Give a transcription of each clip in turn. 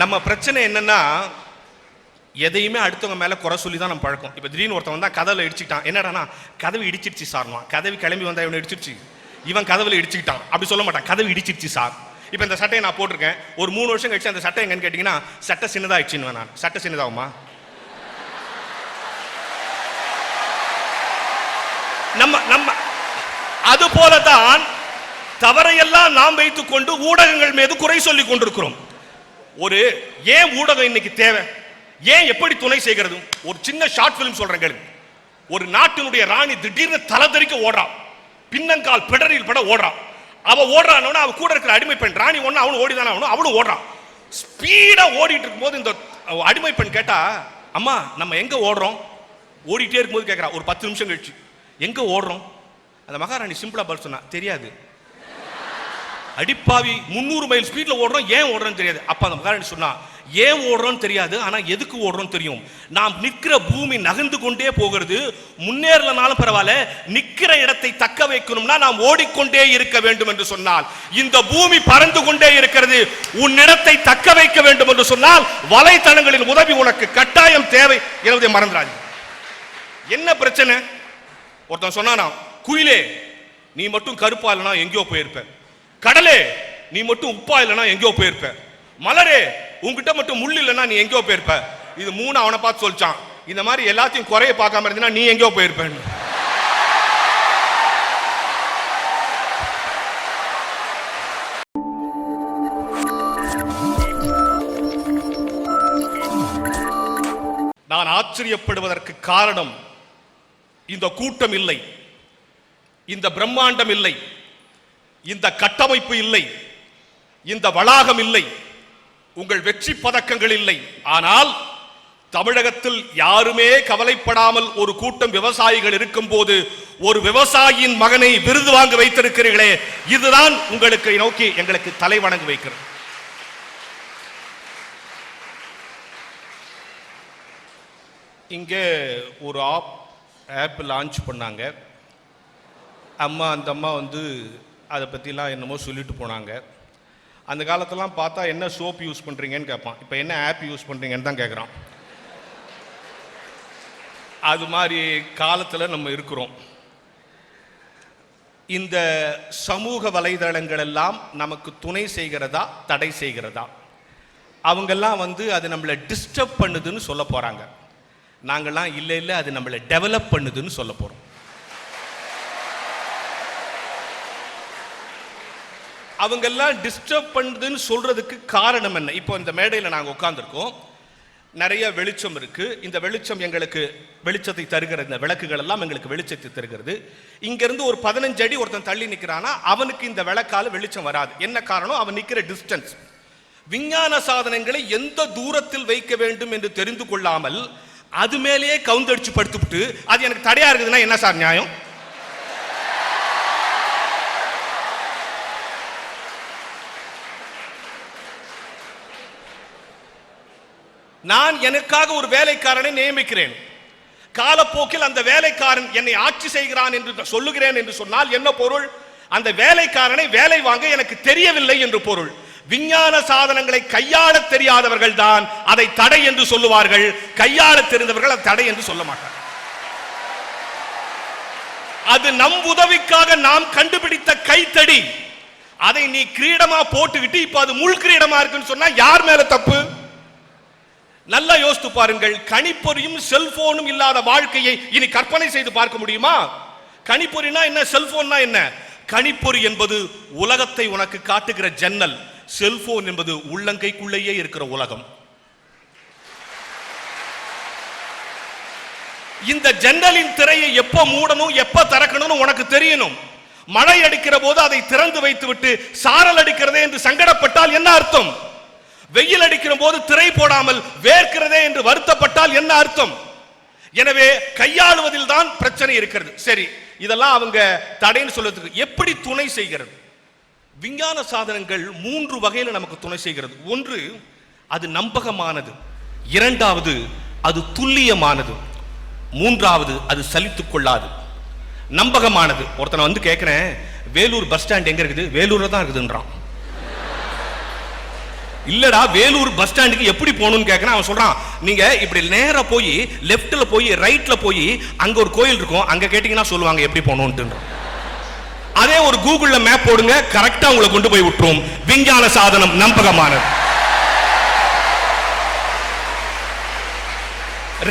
நம்ம பிரச்சனை என்னன்னா எதையுமே அடுத்தவங்க மேலே குறை சொல்லி தான் நம்ம பழக்கம். இப்போ திடீர்னு ஒருத்தன் வந்தால் கதவில் இடிச்சுக்கிட்டான். என்னடானா கதவு இடிச்சிருச்சு சார்னுவான் கதவு கிளம்பி வந்தால் இவனை இடிச்சிருச்சு. இவன் கதவில் இடிச்சுக்கிட்டான். அப்படி சொல்ல மாட்டான். கதவு இடிச்சிருச்சு சார். இப்போ இந்த சட்டையை நான் போட்டிருக்கேன். ஒரு மூணு வருஷம் கழிச்சு அந்த சட்டை எங்கன்னு கேட்டிங்கன்னா சட்டை சின்னதாகிடுச்சுன்னு நான். சட்டை சின்னதாகுமா? நம்ம நம்ம அது போல தான் தவறையெல்லாம் நாம் வைத்துக்கொண்டு ஊடகங்கள் மீது குறை சொல்லி கொண்டிருக்கிறோம். ஒரு ஏன் ஊடகம் இன்னைக்கு தேவை? ஏன் எப்படி துணை செய்கிறது? ஒரு சின்ன ஷார்ட் பிலிம் சொல்றேன் கேளுங்க ஒரு நாட்டினுடைய ராணி திடீர்னு தலதறிக்க ஓடுறான் பின்னங்கால் பிடரில் பட ஓடுறான் அவ ஓடுறானோட அவ கூட இருக்கிற அடிமை பெண் ராணி ஒண்ணு அவனும் ஓடிதானே அவனும் அவனும் ஓடுறான் ஸ்பீடா ஓடிட்டு இருக்கும்போது இந்த அடிமை பெண் கேட்டா அம்மா நம்ம எங்க ஓடுறோம்? ஓடிட்டே இருக்கும்போது கேட்கறா ஒரு பத்து நிமிஷம் கழிச்சு. எங்க ஓடுறோம்? அந்த மகாராணி சிம்பிளா பதில் சொன்னா தெரியாது. அடிப்பாவி முந்நூறு மைல் ஸ்பீட்ல ஓடுறோம் ஏன் ஓடுறோன்னு தெரியாது. அப்ப அந்த மகாராணி சொன்னா ஏன் ஓடுறோம்னு தெரியாது ஆனா எதுக்கு ஓடுறோன்னு தெரியும்? நாம் நிற்கிற பூமி நகர்ந்து கொண்டே போகிறது முன்னேறலனாலும் பரவாயில்ல நிற்கிற இடத்தை தக்க வைக்கணும்னா நாம் ஓடிக்கொண்டே இருக்க வேண்டும் என்று சொன்னால் இந்த பூமி பறந்து கொண்டே இருக்கிறது உன் இடத்தை தக்க வைக்க வேண்டும் என்று சொன்னால் வலைத்தளங்களின் உதவி உனக்கு கட்டாயம் தேவை. என்பதை மறந்துடாது என்ன பிரச்சனை? ஒருத்தன் சொன்னானா குயிலே நீ மட்டும் கருப்பா இல்லைனா எங்கேயோ போயிருப்ப கடலே நீ மட்டும் உப்பா இல்லைன்னா எங்கேயோ போயிருப்ப. மலரே உன்கிட்ட மட்டும் முள் இல்லைன்னா நீ எங்கேயோ போயிருப்ப. இது மூணு அவனை பார்த்து சொல்லிச்சான். இந்த மாதிரி எல்லாத்தையும் குறைய பார்க்காம இருந்தீனா நீ எங்கேயோ போயிருப்பேன்னு. நான் ஆச்சரியப்படுவதற்கு காரணம் இந்த கூட்டம் இல்லை. இந்த பிரம்மாண்டம் இல்லை. இந்த கட்டமைப்பு இல்லை. இந்த வளாகம் இல்லை. உங்கள் வெற்றி பதக்கங்கள் இல்லை. ஆனால் தமிழகத்தில் யாருமே கவலைப்படாமல் ஒரு கூட்டம் விவசாயிகள் இருக்கும்போது ஒரு விவசாயியின் மகனை விருது வாங்க வைத்திருக்கிறீர்களே இதுதான் உங்களுக்கு நோக்கி எங்களுக்கு தலை வணங்க வைக்கிறது. இங்கே ஒரு ஆப் ஆப் லான்ச் பண்ணாங்க. அம்மா அந்த அம்மா வந்து அதை பற்றிலாம் என்னமோ சொல்லிட்டு போனாங்க. அந்த காலத்தெல்லாம் பார்த்தா என்ன சோப் யூஸ் பண்ணுறீங்கன்னு கேட்பான் இப்போ என்ன ஆப் யூஸ் பண்ணுறீங்கன்னு தான் கேட்குறான் அது மாதிரி காலத்தில் நம்ம இருக்கிறோம். இந்த சமூக வலைதளங்கள் எல்லாம் நமக்கு துணை செய்கிறதா தடை செய்கிறதா? அவங்கெல்லாம் வந்து அது நம்மளை டிஸ்டர்ப் பண்ணுதுன்னு சொல்ல போகிறாங்க நாங்கள்லாம் இல்லை இல்லை அது நம்மளை டெவலப் பண்ணுதுன்னு சொல்ல போகிறோம் அவங்கெல்லாம் டிஸ்டர்ப் பண்ணுதுன்னு சொல்றதுக்கு காரணம் என்ன? இப்போ இந்த மேடையில் நாங்கள் உட்காந்துருக்கோம் நிறைய வெளிச்சம் இருக்கு. இந்த வெளிச்சம் எங்களுக்கு வெளிச்சத்தை தருகிற இந்த விளக்குகள் எல்லாம் எங்களுக்கு வெளிச்சத்தை தருகிறது. இங்கிருந்து ஒரு பதினஞ்சு அடி ஒருத்தன் தள்ளி நிற்கிறானா அவனுக்கு இந்த விளக்கால வெளிச்சம் வராது. என்ன காரணம்? அவன் நிற்கிற டிஸ்டன்ஸ் விஞ்ஞான சாதனங்களை எந்த தூரத்தில் வைக்க வேண்டும் என்று தெரிந்து கொள்ளாமல் அது மேலேயே கவுந்தடிச்சு படுத்துவிட்டு அது எனக்கு தடையா இருக்குதுன்னா என்ன சார் நியாயம்? நான் எனக்காக ஒரு வேலைக்காரனை நியமிக்கிறேன். காலப்போக்கில் அந்த வேலைக்காரன் என்னை ஆட்சி செய்கிறான் என்று சொல்லுகிறேன் என்று சொன்னால் என்ன பொருள்? அந்த வேலைக்காரனை வேலை வாங்க எனக்கு தெரியவில்லை என்று பொருள். விஞ்ஞான சாதனங்களை கையாள தெரியாதவர்கள் தான் அதை தடை என்று சொல்லுவார்கள். கையாள தெரிந்தவர்கள் அதை தடை என்று சொல்ல மாட்டார்கள். அது நம் உதவிக்காக நாம் கண்டுபிடித்த கைத்தடி. அதை நீ கிரீடமா போட்டுக்கிட்டு இப்ப அது முள் கிரீடமா இருக்குன்னு சொன்னா யார் மேல தப்பு? நல்லா யோசித்து பாருங்கள் கணிப்பொறியும் செல்போனும் இல்லாத வாழ்க்கையை இனி கற்பனை செய்து பார்க்க முடியுமா? கணிப்பொறினா என்ன? செல்போன்னா என்ன? கணிப்பொறி என்பது உலகத்தை உனக்கு காட்டுகிற ஜன்னல். செல்போன் என்பது உள்ளங்கைக்குள்ளேயே இருக்கிற உலகம். இந்த ஜன்னலின் திரையை எப்ப மூடணும் எப்ப திறக்கணும்னு உனக்கு தெரியணும். மழை அடிக்கிற போது அதை திறந்து வைத்து விட்டு சாரல் அடிக்கிறதே என்று சங்கடப்பட்டால் என்ன அர்த்தம்? வெயில் அடிக்கிற போது திரை போடாமல் வேர்க்கிறதே என்று வருத்தப்பட்டால் என்ன அர்த்தம்? எனவே கையாளுவதில் தான் பிரச்சனை இருக்கிறது. சரி இதெல்லாம் அவங்க தடைன்னு சொல்றதுக்கு எப்படி துணை செய்கிறது? விஞ்ஞான சாதனங்கள் மூன்று வகையில் நமக்கு துணை செய்கிறது. ஒன்று அது நம்பகமானது. இரண்டாவது அது துல்லியமானது. மூன்றாவது அது சலித்துக் கொள்ளாது. நம்பகமானது. ஒருத்தனை வந்து கேட்குறேன் வேலூர் பஸ் ஸ்டாண்ட் எங்க இருக்குது? வேலூர்ல தான் இருக்குதுன்றான். இல்லடா வேலூர் பஸ் ஸ்டாண்டுக்கு எப்படி போகணும்னு கேட்கறேன் அவன் சொல்றான் நீங்க இப்படி நேரா போய் லெஃப்ட்ல போய் ரைட்ல போய் அங்க ஒரு கோயில் இருக்கும். அங்க கேட்டீங்கன்னா சொல்லுவாங்க எப்படி போகணும்ட்டு அதே ஒரு கூகுள்ல மேப் போடுங்க கரெக்டா உங்களை கொண்டு போய் விட்டுரும். விஞ்ஞான சாதனம் நம்பகமானது.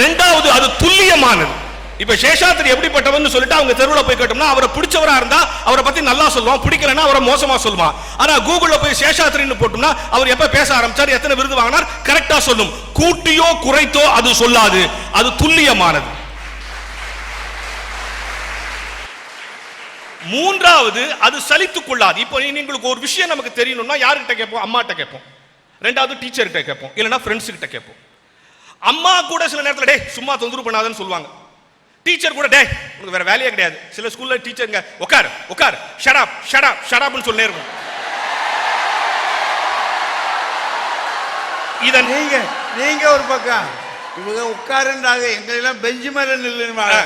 ரெண்டாவது அது துல்லியமானது. இப்ப சேஷாத்திரி எப்படிப்பட்டவன் சொல்லிட்டு அவங்க தெருவில் போய் கேட்டோம்னா அவரை பிடிச்சவரா இருந்தா அவரை பத்தி நல்லா சொல்லுவான். பிடிக்கலன்னா அவரை மோசமா சொல்லுவான். ஆனா கூகுள்ல போய் சேஷாத்திரின்னு போட்டோம்னா அவர் எப்ப பேச ஆரம்பிச்சார் எத்தனை விருது வாங்கினார் கரெக்டா சொல்லும். கூட்டியோ குறைத்தோ அது சொல்லாது. அது துல்லியமானது. மூன்றாவது அது சலித்துக் கொள்ளாது இப்போ நீங்களுக்கு ஒரு விஷயம் நமக்கு தெரியணும்னா யாருக்கிட்ட கேட்போம்? அம்மாட்ட கேட்போம். ரெண்டாவது டீச்சர்கிட்ட கேட்போம். இல்லைன்னா ஃப்ரெண்ட்ஸ் கிட்ட கேட்போம். அம்மா கூட சில நேரத்தில் டே சும்மா தொந்தரவு பண்ணாதன்னு சொல்லுவாங்க. டீச்சர் கூட டேய் உனக்கு வேற வேலையே கிடையாது. சில ஸ்கூல்ல டீச்சருங்க உட்கார் உட்கார் ஷடாப் ஷடாப் ஷடாப்னு சொல்லே இருக்கும். இதன் நீங்க நீங்க ஒரு பக்கம். இவங்க உட்காருன்றாங்க. எங்களெல்லாம் பெஞ்சு மேல நில்லுன்னு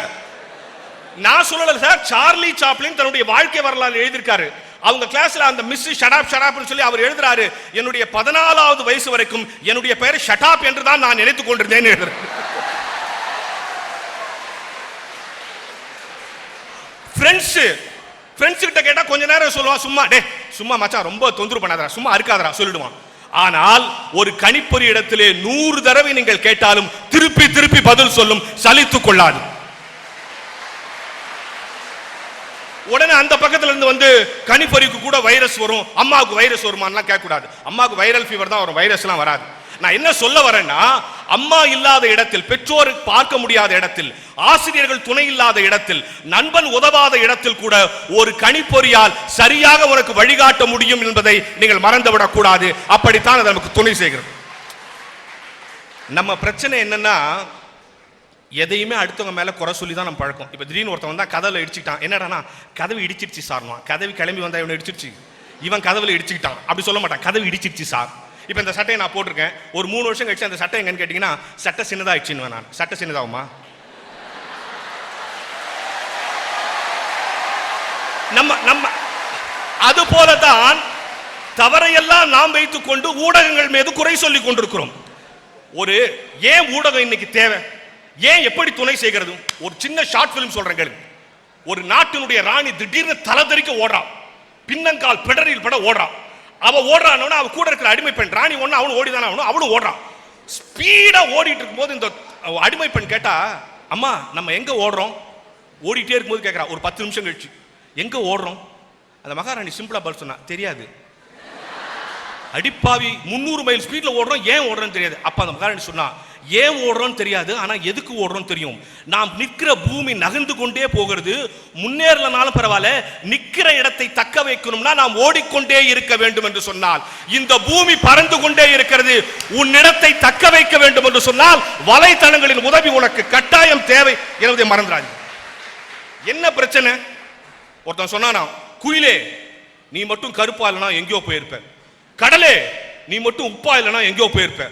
நான் சொல்லல சார். சார்லி சாப்ளின் தன்னுடைய வாழ்க்கை வரலாறு எழுதியிருக்காரு. அவங்க கிளாஸ்ல அந்த மிஸ் ஷடாப் ஷடாப்னு சொல்லி அவர் எழுதுறாரு. என்னுடைய பதினாலாவது வயசு வரைக்கும் என்னுடைய பெயர் ஷடாப் என்று தான் நான் நினைத்துக் கொண்டிருந்தேன் எழுதுறாரு. ஃப்ரெண்ட்ஸ் ஃப்ரெண்ட்ஸ் கிட்ட கேட்டா கொஞ்ச நேரம் சொல்லுவான் சும்மா டே சும்மா மச்சான் ரொம்ப தொந்தரவு பண்ணாதரா சும்மா இருக்காதடா சொல்லிடுவான். ஆனால் ஒரு கணிப்பொறி இடத்திலே நூறு தடவை நீங்கள் கேட்டாலும் திருப்பி திருப்பி பதில் சொல்லும் சலித்துக் கொள்ளாது. உடனே அந்த பக்கத்துல இருந்து வந்து கணிப்பொறிக்கு கூட வைரஸ் வரும் அம்மாவுக்கு வைரஸ் வருமானலாம் கேட்க கூடாது அம்மாவுக்கு வைரல் ஃபீவர் தான் வரும் வைரஸ்லாம் வராது. நான் என்ன சொல்ல வரேன்னா அம்மா இல்லாத இடத்தில் பெற்றோர் பார்க்க முடியாத இடத்தில் ஆசிரியர்கள் துணை இல்லாத இடத்தில் நண்பன் உதவாத இடத்தில் கூட ஒரு கணிப்பொறியால் சரியாக உனக்கு வழிகாட்ட முடியும் என்பதை நீங்கள் மறந்துவிடக் கூடாது அப்படித்தான் அது நமக்கு துணை செய்கிறது. நம்ம பிரச்சனை என்னன்னா எதையுமே அடுத்தவங்க மேலே குறை சொல்லி தான் நம்ம பழக்கம். இப்போ திடீர்னு ஒருத்தன் வந்தா கதவில் இடிச்சுக்கிட்டான். என்னடானா கதவு இடிச்சிருச்சு சார்னா கதவு கிளம்பி வந்தா இவனை இடிச்சிருச்சு. இவன் கதவில் இடிச்சுக்கிட்டான். அப்படி சொல்ல மாட்டான். கதவு இடிச்சிருச்சு சார். இப்போ இந்த சட்டையை நான் போட்டிருக்கேன். ஒரு மூணு வருஷம் கழிச்சு அந்த சட்டை எங்கன்னு கேட்டிங்கன்னா சட்டை சின்னதாகிடுச்சின்னு நான். சட்டை சின்னதாகுமா? நம்ம நம்ம அது போலதான் தவறையெல்லாம் நாம் வைத்துக் கொண்டு ஊடகங்கள் மீது குறை சொல்லிக் கொண்டிருக்கிறோம். ஒரு ஏன் ஊடகம் இன்னைக்கு தேவை? ஏன் எப்படி துணை செய்கிறது? ஒரு சின்ன ஷார்ட் பிலிம் சொல்றேன் கேளுங்க. ஒரு நாட்டினுடைய ராணி திடீர்னு தலதறிக்க ஓடுறான். பின்னங்கால் பிடரில் பட ஓடுறான். அவ ஓடுறான்னு அவ கூட இருக்கிற அடிமை பெண் ராணி ஒண்ணு அவனும் ஓடிதான் அவனும் அவனும் ஓடுறான். ஸ்பீடா ஓடிட்டு இருக்கும்போது இந்த அடிமை பெண் கேட்டா அம்மா நம்ம எங்க ஓடுறோம்? ஓடிட்டே இருக்கும்போது கேட்கறா ஒரு பத்து நிமிஷம் கழிச்சு. எங்க ஓடுறோம்? அந்த மகாராணி சிம்பிளா பதில் சொன்னா தெரியாது. அடிப்பாவி முந்நூறு மைல் ஸ்பீட்ல ஓடுறோம் ஏன் ஓடுறோம்னு தெரியாது. அப்ப அந்த மகாராணி சொன்னா ஏன் ஓடுறோம்னு தெரியாது ஆனால் எதுக்கு ஓடுறோம்னு தெரியும். நாம் நிற்கிற பூமி நகர்ந்து கொண்டே போகிறது முன்னேறலனாலும் பரவாயில்ல நிற்கிற இடத்தை தக்க வைக்கணும்னா நாம் ஓடிக்கொண்டே இருக்க வேண்டும் என்று சொன்னால். இந்த பூமி பறந்து கொண்டே இருக்கிறது உன்னிடத்தை தக்க வைக்க வேண்டும் என்று சொன்னால் வலைத்தளங்களின் உதவி உனக்கு கட்டாயம் தேவை என்பதை மறந்துடாது என்ன பிரச்சனை? ஒருத்தன் சொன்னானா குயிலே நீ மட்டும் கருப்பா இல்லைனா எங்கேயோ போயிருப்ப. கடலே நீ மட்டும் உப்பா இல்லைனா எங்கேயோ போயிருப்ப.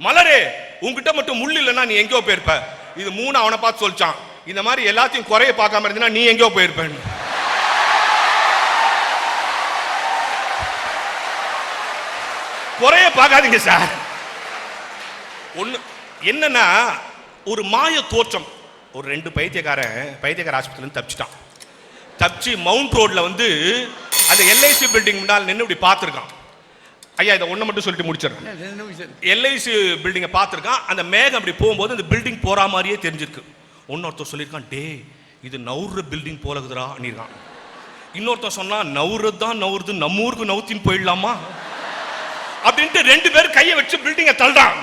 மலரே உங்ககிட்ட மட்டும் முள் இல்லைன்னா நீ எங்கேயோ போயிருப்ப. இது மூணு அவனை பார்த்து சொல்லிச்சான். இந்த மாதிரி எல்லாத்தையும் குறைய பார்க்காம இருந்தீங்கன்னா நீ எங்கேயோ போயிருப்பேன். குறைய பார்க்காதீங்க சார் ஒன்று என்னன்னா ஒரு மாய தோற்றம். ஒரு ரெண்டு பைத்தியக்காரன் பைத்தியக்கார ஆஸ்பத்திரிலேருந்து தப்பிச்சிட்டான். தப்பிச்சு மவுண்ட் ரோடில் வந்து அந்த எல்ஐசி பில்டிங் முன்னால் நின்று இப்படி பார்த்துருக்கான். ஐயா இதை ஒண்ணு மட்டும் சொல்லிட்டு முடிச்சிடுறேன். எல்ஐசி பில்டிங்கை பார்த்துருக்கான். அந்த மேகம் அப்படி போகும்போது அந்த பில்டிங் போற மாதிரியே தெரிஞ்சிருக்கு. இன்னொருத்தர் சொல்லியிருக்கான் டே இது நவுற பில்டிங் போலகுதுடா அப்படின்றான் இன்னொருத்தன் சொன்னா நவுறது தான் நவுறுது நம்ம ஊருக்கு நவுத்தின்னு போயிடலாமா? அப்படின்ட்டு ரெண்டு பேரும் கையை வச்சு பில்டிங்கை தள்ளுறான்.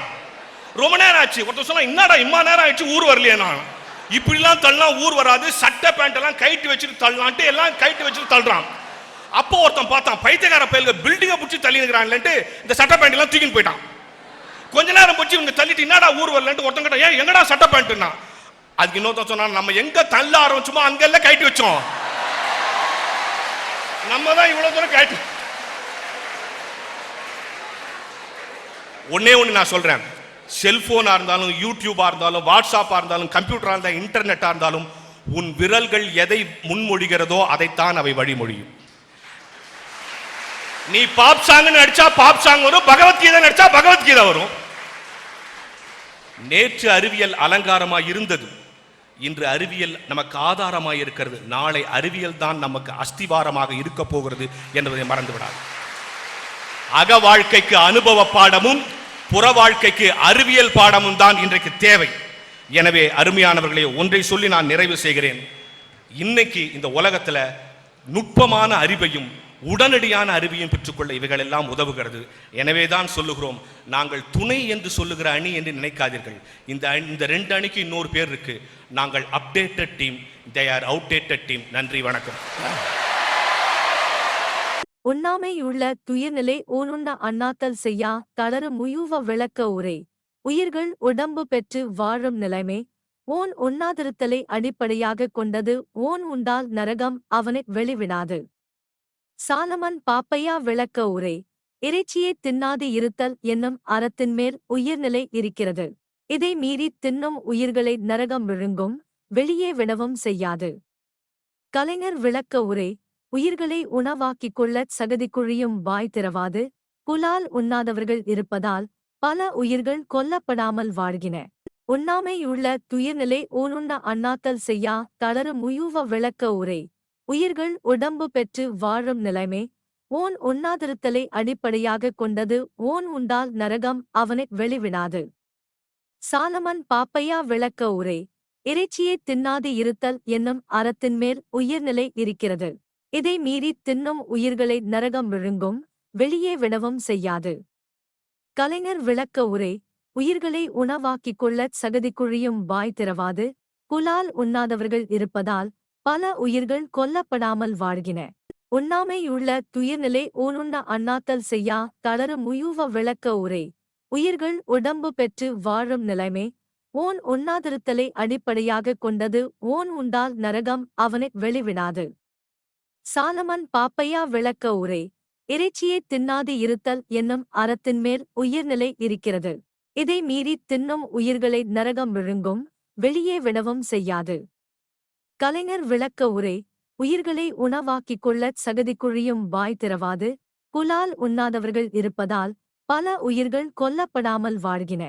ரொம்ப நேரம் ஆச்சு. ஒருத்தர் சொன்னா என்னடா இம்மா நேரம் ஆயிடுச்சு ஊர் வரலையே நான். இப்படிலாம் தள்ளலாம் ஊர் வராது சட்டை பேண்ட் எல்லாம் கைட்டு வச்சுட்டு தள்ளலான்ட்டு எல்லாம் கைட்டு வச்சுட்டு தள்ளுறான். அப்போ ஒருத்தன் பார்த்தான் பைத்தியக்கார பயிலுங்க பில்டிங்கை பிடிச்சி தள்ளினுக்கிறான்ட்டு இந்த சட்டை பேண்ட் எல்லாம் தூக்கின்னு போயிட்டான். கொஞ்ச நேரம் போச்சு இவங்க தள்ளிட்டு என்னடா ஊர் வரலன்ட்டு ஒருத்தன் கேட்டா ஏன் எங்கடா சட்டை பேண்ட்னா அதுக்கு இன்னொருத்தன் சொன்னான் நம்ம எங்க தள்ள ஆரம்பிச்சோமோ அங்கெல்லாம் கைட்டு வச்சோம். நம்ம தான் இவ்வளவு தூரம் கைட்டு ஒன்னே ஒண்ணு நான் சொல்றேன். செல்போனா இருந்தாலும் யூடியூபா இருந்தாலும் வாட்ஸ்அப்பா இருந்தாலும் கம்ப்யூட்டரா இருந்தாலும் இன்டர்நெட்டா இருந்தாலும் உன் விரல்கள் எதை முன்மொழிகிறதோ அதைத்தான் அவை வழிமொழியும். நீ பாப் சாங் நடிச்சா பாப் சாங் வரும் பகவத்கீதை நடிச்சா பகவத்கீதை வரும். நேற்று அறிவியல் அலங்காரமாக இருந்தது. இன்று அறிவியல் நமக்கு ஆதாரமாக இருக்கிறது. நாளை அறிவியல் தான் நமக்கு அஸ்திவாரமாக இருக்க போகிறது என்பதை மறந்து விடாது அக வாழ்க்கைக்கு அனுபவ பாடமும் புற வாழ்க்கைக்கு அறிவியல் பாடமும் தான் இன்றைக்கு தேவை. எனவே அருமையானவர்களே ஒன்றை சொல்லி நான் நிறைவு செய்கிறேன். இன்னைக்கு இந்த உலகத்தில் நுட்பமான அறிவையும் உடனடியான அறிவையும் பெற்றுக்கொள்ள இவைகள் எல்லாம் உதவுகிறது. எனவே தான் சொல்லுகிறோம் நாங்கள் துணை என்று சொல்லுகிற அணி என்று நினைக்காதீர்கள். இந்த அணி- இந்த ரெண்டு அணிக்கு இன்னொரு பேர் இருக்கு. நாங்கள் updated team they are outdated team நன்றி வணக்கம். உண்ணாமையுள்ள துயிர்நிலை ஊனுண்ண அண்ணாத்தல் செய்யா தளர முயுவ விளக்க உரை. உயிர்கள் உடம்பு பெற்று வாழும் நிலைமை ஓன் உண்ணாதிருத்தலை அடிப்படையாகக் கொண்டது ஓன் உண்டால் நரகம் அவனை வெளிவிடாது. சாலமன் பாப்பையா விளக்க உரை. இறைச்சியை தின்னாது இருத்தல் என்னும் அறத்தின் மேல் உயிர்நிலை இருக்கிறது. இதை மீறி தின்னும் உயிர்களை நரகம் விழுங்கும் வெளியே விடவும் செய்யாது. கலைஞர் விளக்க உரை. உயிர்களை உணவாக்கிக் கொள்ளச் சகதி குழியும் வாய் திறவாது புலால் உண்ணாதவர்கள் இருப்பதால் பல உயிர்கள் கொல்லப்படாமல் வாழ்கின. உண்ணாமையுள்ள துயிர்நிலை ஊனுண்ட அண்ணாத்தல் செய்யா தளரும் உயூவ விளக்க உரை. உயிர்கள் உடம்பு பெற்று வாழும் நிலைமை. ஓன் உண்ணாதிருத்தலை அடிப்படையாகக் கொண்டது ஓன் உண்டால் நரகம் அவனை வெளிவிடாது. சாலமன் பாப்பையா விளக்க உரை. இறைச்சியை தின்னாது இருத்தல் என்னும் அறத்தின் மேல் உயிர்நிலை இருக்கிறது. இதை மீறி தின்னும் உயிர்களை நரகம் விழுங்கும் வெளியே விடவும் செய்யாது. கலைஞர் விளக்க உரை. உயிர்களை உணவாக்கிக் கொள்ளச் சகதிக்குழியும் வாய் திறவாது. புலால் உண்ணாதவர்கள் இருப்பதால் பல உயிர்கள் கொல்லப்படாமல் வாழ்கின. உண்ணாமையுள்ள துயிர்நிலை ஊனுண்ட அண்ணாத்தல் செய்யா தளரும் முயூவ விளக்க உரை. உயிர்கள் உடம்பு பெற்று வாழும் நிலைமை. ஓன் உண்ணாதிருத்தலை அடிப்படையாகக் கொண்டது. ஓன் உண்டால் நரகம் அவனை வெளிவிடாது. சாலமன் பாப்பையா விளக்க உரை. இறைச்சியை தின்னாது இருத்தல் என்னும் அறத்தின் மேல் உயிர்நிலை இருக்கிறது. இதை மீறி தின்னும் உயிர்களை நரகம் விழுங்கும் வெளியே விடவும் செய்யாது. கலைஞர் விளக்க உரை உயிர்களை உணவாக்கிக் கொள்ளச் சகதி குழியும் வாய் திறவாது புலால் உண்ணாதவர்கள் இருப்பதால் பல உயிர்கள் கொல்லப்படாமல் வாழ்கின.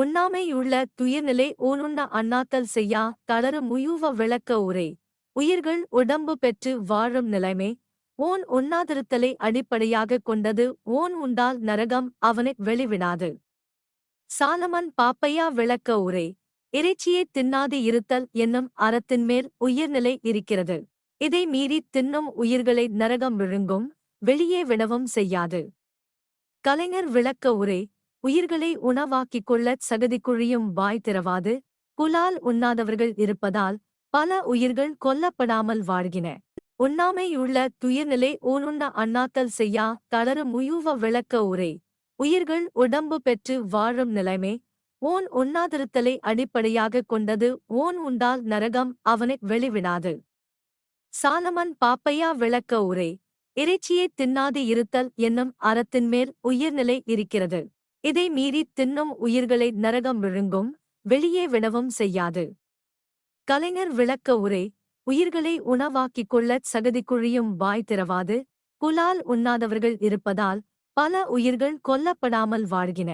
உண்ணாமையுள்ள துயிர்நிலை ஊனுண்ட அண்ணாத்தல் செய்யா தளர முயூவ விளக்க உரை உயிர்கள் உடம்பு பெற்று வாழும் நிலைமை ஓன் உண்ணாதிருத்தலை அடிப்படையாகக் கொண்டது ஓன் உண்டால் நரகம் அவனை வெளிவிடாது. சாலமன் பாப்பையா விளக்க உரை. இறைச்சியை தின்னாது இருத்தல் என்னும் அறத்தின் மேல் உயிர்நிலை இருக்கிறது. இதை மீறி தின்னும் உயிர்களை நரகம் விழுங்கும் வெளியே விடவும் செய்யாது. கலைஞர் விளக்க உரை. உயிர்களை உணவாக்கிக் கொள்ளச் சகதி குழியும் வாய் திறவாது புலால் உண்ணாதவர்கள் இருப்பதால் பல உயிர்கள் கொல்லப்படாமல் வாழ்கின. உண்ணாமையுள்ள துயிர்நிலை ஊனுண்ட அண்ணாத்தல் செய்யா தளரும் உயூவ விளக்க உரை. உயிர்கள் உடம்பு பெற்று வாழும் நிலைமை. ஓன் உண்ணாதிருத்தலை அடிப்படையாகக் கொண்டது ஓன் உண்டால் நரகம் அவனை வெளிவிடாது. சாலமன் பாப்பையா விளக்க உரை. இறைச்சியை தின்னாது இருத்தல் என்னும் அறத்தின் மேல் உயிர்நிலை இருக்கிறது. இதை மீறி தின்னும் உயிர்களை நரகம் விழுங்கும் வெளியே விடவும் செய்யாது. கலைஞர் விளக்க உரை. உயிர்களை உணவாக்கிக் கொள்ளச் சகதி குழியும் வாய் திறவாது. புலால் உண்ணாதவர்கள் இருப்பதால் பல உயிர்கள் கொல்லப்படாமல் வாழ்கின.